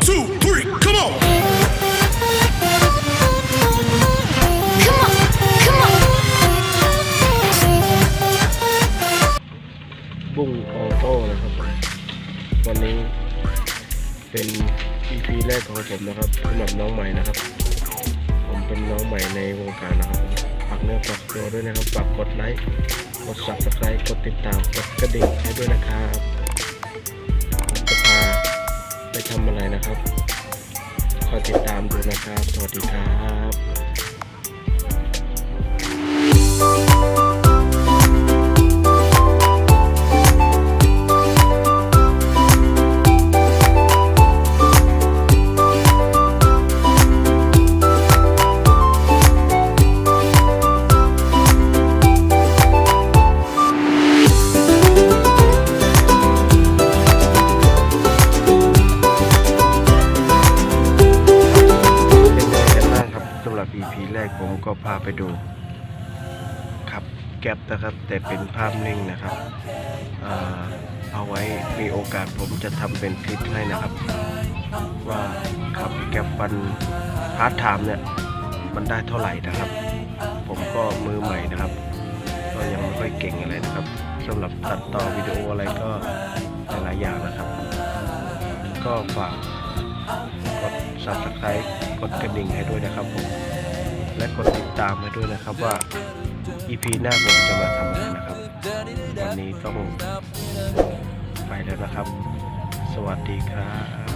two, three, come on. Come on, come on. บุ้งออโต้นะครับผมวันนี้เป็น EP แรกของผมนะครับสำหรับน้องใหม่นะครับ ผมเป็นน้องใหม่ในวงการนะครับฝากเนื้อฝากตัวด้วยนะครับฝากกดไลค์กด subscribe กดติดตามกดกระดิ่งให้ด้วยนะครับ ทำอะไรนะครับ คอยติดตามดูนะครับ สวัสดีครับ หรับ EP แรกผมก็พาไปดูขับแก๊ปนะครับ แต่เป็นภาพนิ่งนะครับเอาไว้มีโอกาสผมจะทำเป็นคลิปให้นะครับ ว่าขับแก๊ปวันพาร์ทไทม์เนี่ยมันได้เท่าไหร่นะครับ ผมก็มือใหม่นะครับก็ยังไม่ค่อยเก่งอะไรนะครับสำหรับตัดต่อวิดีโออะไรก็หลายๆอย่างนะครับ ก็ฝากกด subscribe กดกระดิ่งให้ด้วยนะครับผม ตามมาด้วยนะครับว่า EP หน้าผมจะมาทำอะไรนะครับ วันนี้ต้องไปแล้วนะครับ สวัสดีครับ